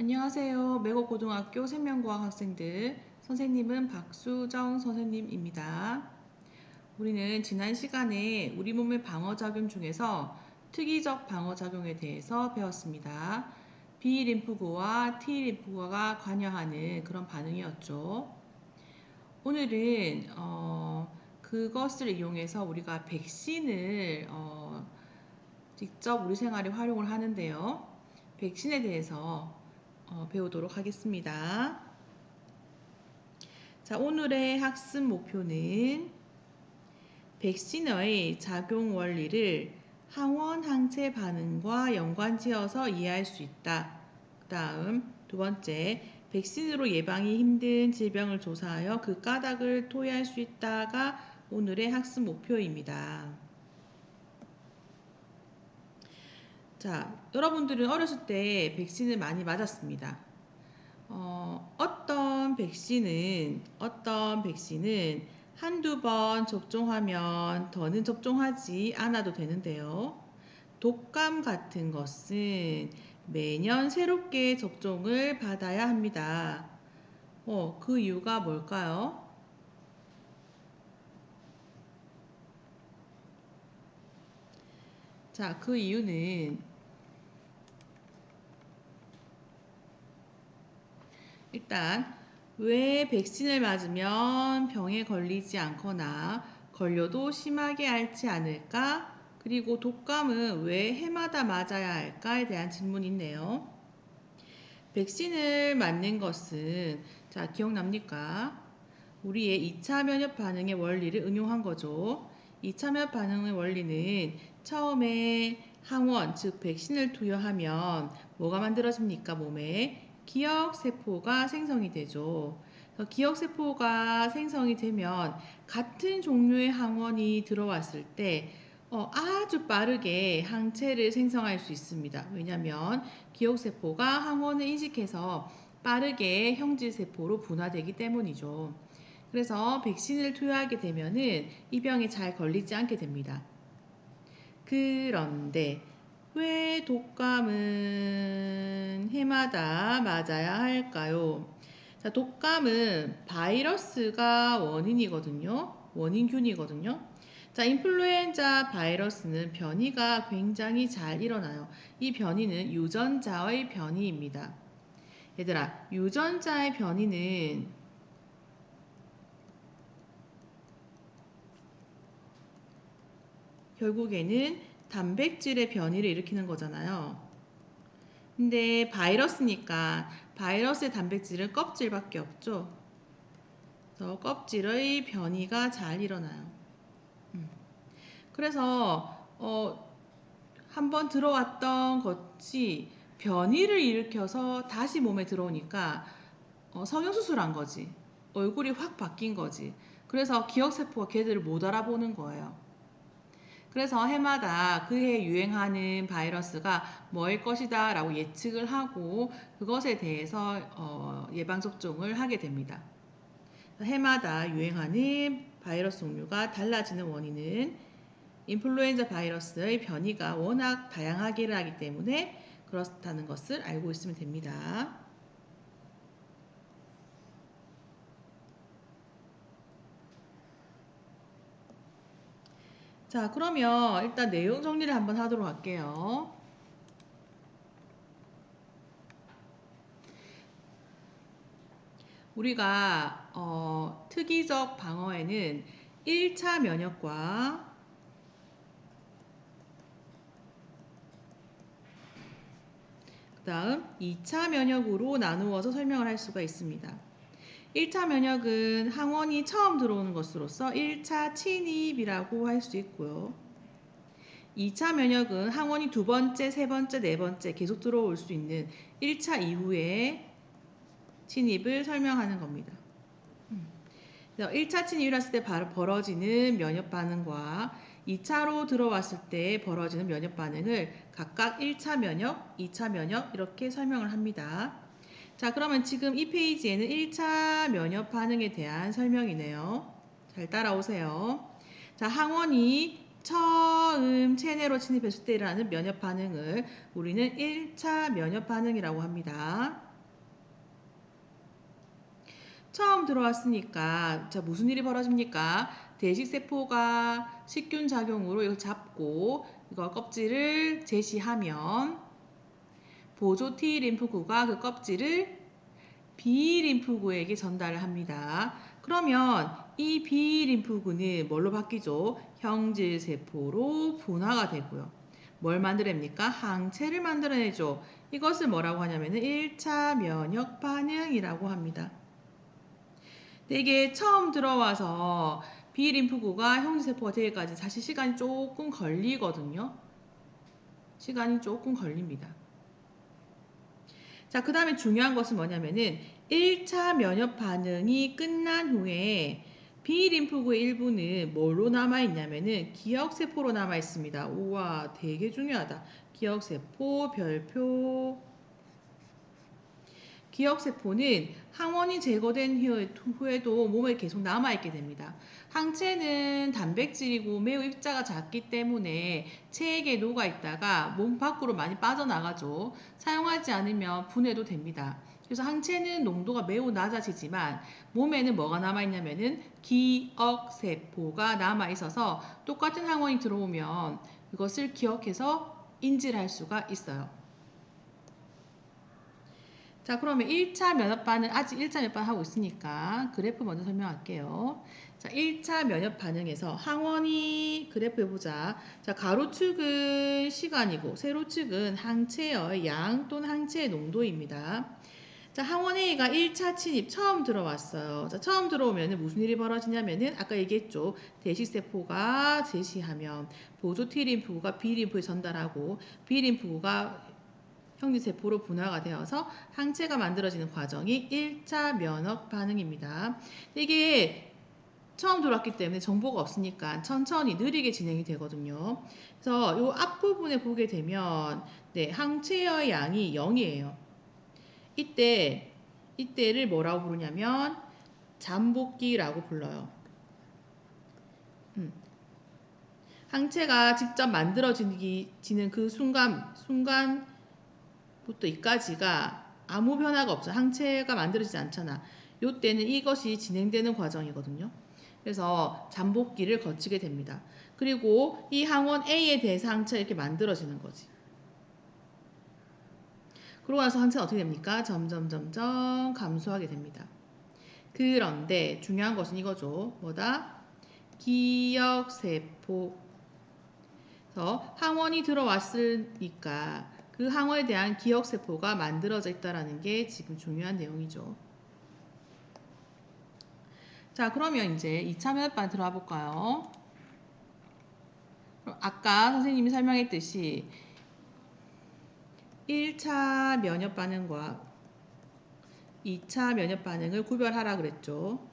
안녕하세요. 매곡고등학교 생명과학 학생들. 선생님은 박수정 선생님입니다. 우리는 지난 시간에 우리 몸의 방어작용 중에서 특이적 방어작용에 대해서 배웠습니다. B림프구와 T림프구가 관여하는 그런 반응이었죠. 오늘은 어, 그것을 이용해서 우리가 백신을 어, 직접 우리 생활에 활용을 하는데요. 백신에 대해서 어, 배우도록 하겠습니다. 자, 오늘의 학습 목표는 백신의 작용 원리를 항원 항체 반응과 연관지어서 이해할 수 있다. 그 다음 두 번째, 백신으로 예방이 힘든 질병을 조사하여 그 까닭을 토의할 수 있다가 오늘의 학습 목표입니다. 자, 여러분들은 어렸을 때 백신을 많이 맞았습니다. 어, 어떤 백신은, 어떤 백신은 한두 번 접종하면 더는 접종하지 않아도 되는데요. 독감 같은 것은 매년 새롭게 접종을 받아야 합니다. 어, 그 이유가 뭘까요? 자, 그 이유는 일단 왜 백신을 맞으면 병에 걸리지 않거나 걸려도 심하게 앓지 않을까? 그리고 독감은 왜 해마다 맞아야 할까에 대한 질문이 있네요. 백신을 맞는 것은 자 기억납니까? 우리의 2차 면역 반응의 원리를 응용한 거죠. 2차 면역 반응의 원리는 처음에 항원 즉 백신을 투여하면 뭐가 만들어집니까 몸에 기억세포가 생성이 되죠. 기억세포가 생성이 되면 같은 종류의 항원이 들어왔을 때 어, 아주 빠르게 항체를 생성할 수 있습니다. 왜냐하면 기억세포가 항원을 인식해서 빠르게 형질세포로 분화되기 때문이죠. 그래서 백신을 투여하게 되면은 이 병에 잘 걸리지 않게 됩니다. 그런데 왜 독감은 해마다 맞아야 할까요? 자, 독감은 바이러스가 원인이거든요. 원인균이거든요. 자, 인플루엔자 바이러스는 변이가 굉장히 잘 일어나요. 이 변이는 유전자의 변이입니다. 얘들아, 유전자의 변이는 결국에는 단백질의 변이를 일으키는 거잖아요. 근데 바이러스니까 바이러스의 단백질은 껍질밖에 없죠. 그래서 껍질의 변이가 잘 일어나요. 음. 그래서 어, 한번 들어왔던 것이 변이를 일으켜서 다시 몸에 들어오니까 어, 성형수술한 거지. 얼굴이 확 바뀐 거지. 그래서 기억세포가 걔들을 못 알아보는 거예요. 그래서 해마다 그해 유행하는 바이러스가 뭐일 것이다 라고 예측을 하고 그것에 대해서 어, 예방접종을 하게 됩니다. 해마다 유행하는 바이러스 종류가 달라지는 원인은 인플루엔자 바이러스의 변이가 워낙 다양하기를 하기 때문에 그렇다는 것을 알고 있으면 됩니다. 자, 그러면 일단 내용 정리를 한번 하도록 할게요. 우리가 어, 특이적 방어에는 1차 면역과 그 다음 2차 면역으로 나누어서 설명을 할 수가 있습니다. 1차 면역은 항원이 처음 들어오는 것으로서 1차 침입이라고 할 수 있고요. 2차 면역은 항원이 두 번째, 세 번째, 네 번째 계속 들어올 수 있는 1차 이후에 침입을 설명하는 겁니다. 1차 음. 침입이 왔을 때 바로 벌어지는 면역 반응과 2차로 들어왔을 때 벌어지는 면역 반응을 각각 1차 면역, 2차 면역 이렇게 설명을 합니다. 자, 그러면 지금 이 페이지에는 1차 면역 반응에 대한 설명이네요. 잘 따라오세요. 자, 항원이 처음 체내로 침입했을 때 일어나는 면역 반응을 우리는 1차 면역 반응이라고 합니다. 처음 들어왔으니까 자, 무슨 일이 벌어집니까? 대식세포가 식균 작용으로 이걸 잡고 이거 껍질을 제시하면 보조 T 림프구가 그 껍질을 B 림프구에게 전달을 합니다. 그러면 이 B 림프구는 뭘로 바뀌죠? 형질세포로 분화가 되고요. 뭘 만들어냅니까? 항체를 만들어내죠. 이것을 뭐라고 하냐면은 1차 면역 반응이라고 합니다. 이게 처음 들어와서 비림프구가 형질세포가 되기까지 사실 시간이 조금 걸리거든요. 시간이 조금 걸립니다. 자, 그 다음에 중요한 것은 뭐냐면은 1차 면역 반응이 끝난 후에 비림프구의 일부는 뭘로 남아있냐면은 기억세포로 남아있습니다. 우와, 되게 중요하다. 기억세포, 별표. 기억세포는 항원이 제거된 후에도 몸에 계속 남아있게 됩니다. 항체는 단백질이고 매우 입자가 작기 때문에 체액에 녹아있다가 몸 밖으로 많이 빠져나가죠. 사용하지 않으면 분해도 됩니다. 그래서 항체는 농도가 매우 낮아지지만 몸에는 뭐가 남아있냐면은 기억세포가 남아있어서 똑같은 항원이 들어오면 그것을 기억해서 인지를 할 수가 있어요. 자 그러면 1차 면역 반응 아직 1차 면역 반응 하고 있으니까 그래프 먼저 설명할게요. 자 1차 면역 반응에서 항원이 그래프 해보자. 자 가로축은 시간이고 세로축은 항체의 양 또는 항체의 농도입니다. 자 항원 A가 1차 침입 처음 들어왔어요. 자 처음 들어오면 무슨 일이 벌어지냐면은 아까 얘기했죠. 대식세포가 제시하면 보조 T림프구가 B림프에 전달하고 B림프구가 형리세포로 분화가 되어서 항체가 만들어지는 과정이 1차 면역 반응입니다. 이게 처음 들어왔기 때문에 정보가 없으니까 천천히 느리게 진행이 되거든요. 그래서 이 앞부분에 보게 되면 네, 항체의 양이 0이에요. 이때 이때를 뭐라고 부르냐면 잠복기라고 불러요. 음. 항체가 직접 만들어지는 그 순간 순간 부터 이까지가 아무 변화가 없어. 항체가 만들어지지 않잖아. 요때는 이것이 진행되는 과정이거든요. 그래서 잠복기를 거치게 됩니다. 그리고 이 항원 A에 대해서 항체가 이렇게 만들어지는 거지. 그러고 나서 항체는 어떻게 됩니까? 점점 점점 감소하게 됩니다. 그런데 중요한 것은 이거죠. 뭐다? 기억세포. 그래서 항원이 들어왔으니까 그 항원에 대한 기억세포가 만들어져 있다는 게 지금 중요한 내용이죠. 자, 그러면 이제 2차 면역반 들어가 볼까요? 아까 선생님이 설명했듯이 1차 면역 반응과 2차 면역 반응을 구별하라 그랬죠.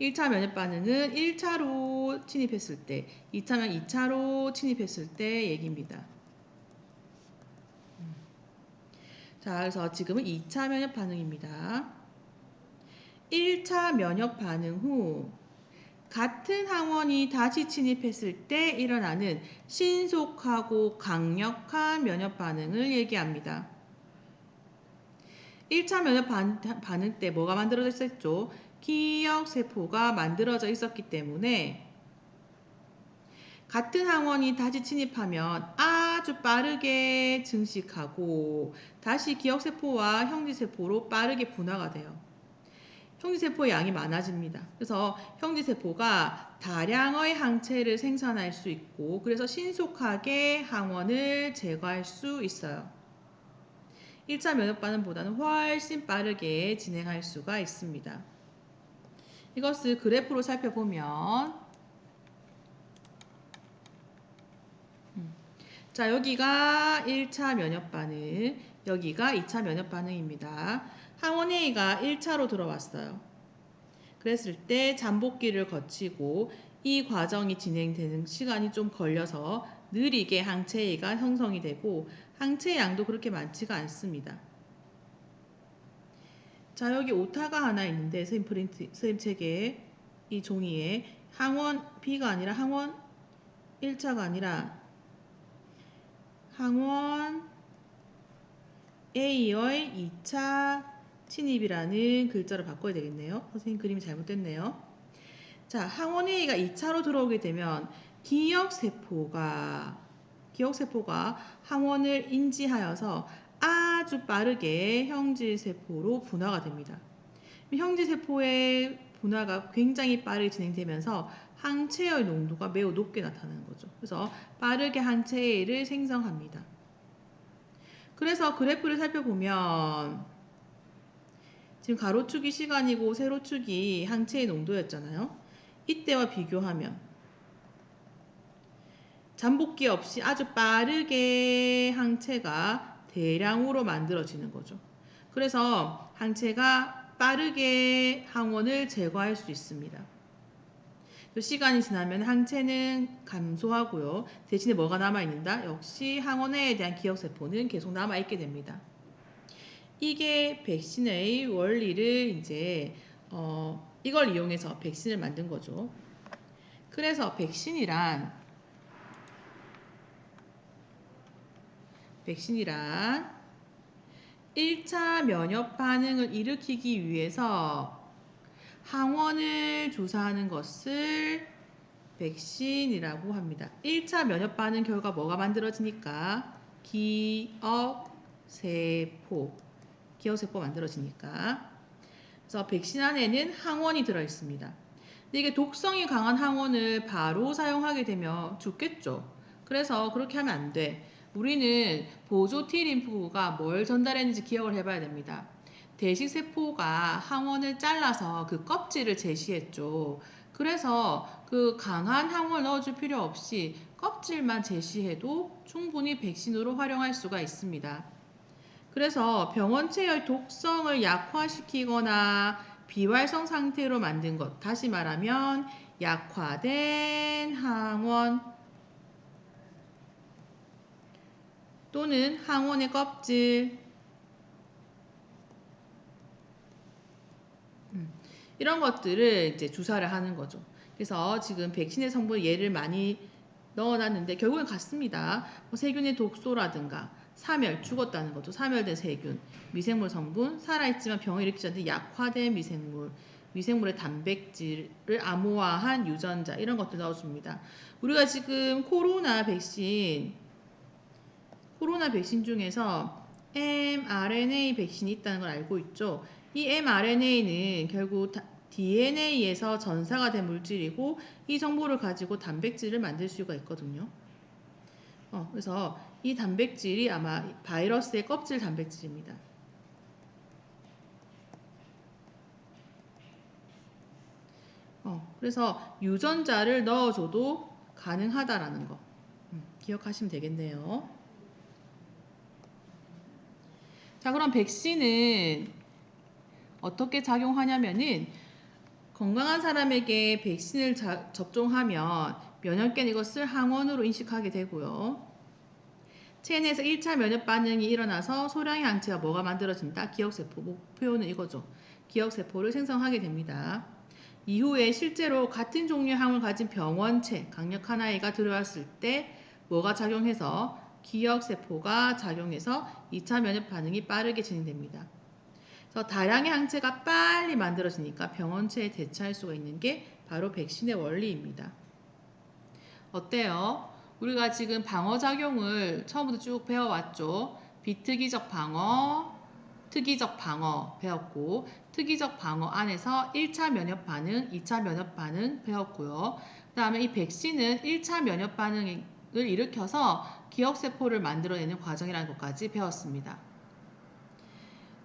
1차 면역 반응은 1차로 침입했을 때, 2차면 2차로 침입했을 때 얘기입니다. 자, 그래서 지금은 2차 면역 반응입니다. 1차 면역 반응 후 같은 항원이 다시 침입했을 때 일어나는 신속하고 강력한 면역 반응을 얘기합니다. 1차 면역 반 응 때 뭐가 만들어졌었죠? 기억세포가 만들어져 있었기 때문에 같은 항원이 다시 침입하면 아주 빠르게 증식하고 다시 기억세포와 형지세포로 빠르게 분화가 돼요. 형지세포의 양이 많아집니다. 그래서 형지세포가 다량의 항체를 생산할 수 있고 그래서 신속하게 항원을 제거할 수 있어요. 1차 면역 반응보다는 훨씬 빠르게 진행할 수가 있습니다. 이것을 그래프로 살펴보면 음. 자 여기가 1차 면역 반응 여기가 2차 면역 반응입니다. 항원 A가 1차로 들어왔어요. 그랬을 때 잠복기를 거치고 이 과정이 진행되는 시간이 좀 걸려서 느리게 항체 A가 형성이 되고 항체 양도 그렇게 많지가 않습니다. 자 여기 오타가 하나 있는데 선생님 프린트 선생님 책에 이 종이에 항원 B가 아니라 항원 1차가 아니라 항원 A의 2차 침입이라는 글자로 바꿔야 되겠네요. 선생님 그림이 잘못됐네요. 자, 항원 A가 2차로 들어오게 되면 기억세포가 기억세포가 항원을 인지하여서 아주 빠르게 형질세포로 분화가 됩니다. 형질세포의 분화가 굉장히 빠르게 진행되면서 항체의 농도가 매우 높게 나타나는 거죠. 그래서 빠르게 항체를 생성합니다. 그래서 그래프를 살펴보면 지금 가로축이 시간이고 세로축이 항체의 농도였잖아요. 이때와 비교하면 잠복기 없이 아주 빠르게 항체가 대량으로 만들어지는 거죠. 그래서 항체가 빠르게 항원을 제거할 수 있습니다. 또 시간이 지나면 항체는 감소하고요. 대신에 뭐가 남아있는다? 역시 항원에 대한 기억세포는 계속 남아있게 됩니다. 이게 백신의 원리를 이제 어, 이걸 이용해서 백신을 만든 거죠. 그래서 백신이란 백신이란 1차 면역 반응을 일으키기 위해서 항원을 조사하는 것을 백신이라고 합니다. 1차 면역 반응 결과 뭐가 만들어지니까 기억 세포 기억 세포 만들어지니까 그래서 백신 안에는 항원이 들어 있습니다. 근데 이게 독성이 강한 항원을 바로 사용하게 되면 죽겠죠. 그래서 그렇게 하면 안 돼. 우리는 보조 T림프구가 뭘 전달했는지 기억을 해봐야 됩니다. 대식세포가 항원을 잘라서 그 껍질을 제시했죠. 그래서 그 강한 항원을 넣어줄 필요 없이 껍질만 제시해도 충분히 백신으로 활용할 수가 있습니다. 그래서 병원체의 독성을 약화시키거나 비활성 상태로 만든 것. 다시 말하면 약화된 항원 또는 항원의 껍질 음, 이런 것들을 이제 주사를 하는 거죠. 그래서 지금 백신의 성분 예를 많이 넣어놨는데 결국엔 같습니다. 뭐 세균의 독소라든가 사멸 죽었다는 거죠. 사멸된 세균, 미생물 성분, 살아있지만 병을 일으키지 않는 약화된 미생물, 미생물의 단백질을 암호화한 유전자 이런 것들 넣어줍니다. 우리가 지금 코로나 백신 코로나 백신 중에서 mRNA 백신이 있다는 걸 알고 있죠. 이 mRNA는 결국 DNA에서 전사가 된 물질이고 이 정보를 가지고 단백질을 만들 수가 있거든요. 어, 그래서 이 단백질이 아마 바이러스의 껍질 단백질입니다. 어, 그래서 유전자를 넣어줘도 가능하다라는 거 음, 기억하시면 되겠네요. 자, 그럼 백신은 어떻게 작용하냐면은 건강한 사람에게 백신을 자, 접종하면 면역계는 이것을 항원으로 인식하게 되고요. 체내에서 1차 면역 반응이 일어나서 소량의 항체가 뭐가 만들어진다? 기억세포. 목표는 이거죠. 기억세포를 생성하게 됩니다. 이후에 실제로 같은 종류의 항을 가진 병원체, 강력한 아이가 들어왔을 때 뭐가 작용해서 기억세포가 작용해서 2차 면역 반응이 빠르게 진행됩니다. 그래서 다량의 항체가 빨리 만들어지니까 병원체에 대처할 수가 있는 게 바로 백신의 원리입니다. 어때요? 우리가 지금 방어작용을 처음부터 쭉 배워왔죠. 비특이적 방어, 특이적 방어 배웠고 특이적 방어 안에서 1차 면역 반응, 2차 면역 반응 배웠고요. 그 다음에 이 백신은 1차 면역 반응 을 일으켜서 기억세포를 만들어내는 과정이라는 것까지 배웠습니다.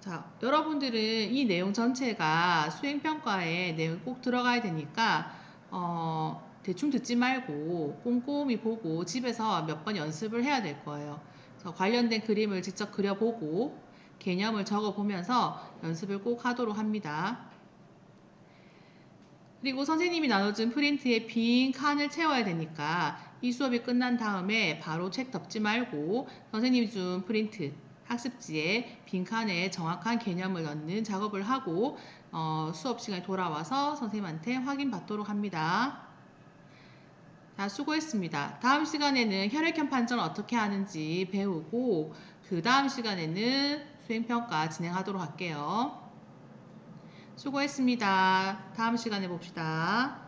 자, 여러분들은 이 내용 전체가 수행평가에 내용 꼭 들어가야 되니까 어, 대충 듣지 말고 꼼꼼히 보고 집에서 몇 번 연습을 해야 될 거예요. 그래서 관련된 그림을 직접 그려보고 개념을 적어보면서 연습을 꼭 하도록 합니다. 그리고 선생님이 나눠준 프린트에 빈 칸을 채워야 되니까 이 수업이 끝난 다음에 바로 책 덮지 말고 선생님이 준 프린트 학습지에 빈칸에 정확한 개념을 넣는 작업을 하고 어, 수업 시간에 돌아와서 선생님한테 확인 받도록 합니다. 자, 수고했습니다. 다음 시간에는 혈액형 판정 어떻게 하는지 배우고 그 다음 시간에는 수행평가 진행하도록 할게요. 수고했습니다. 다음 시간에 봅시다.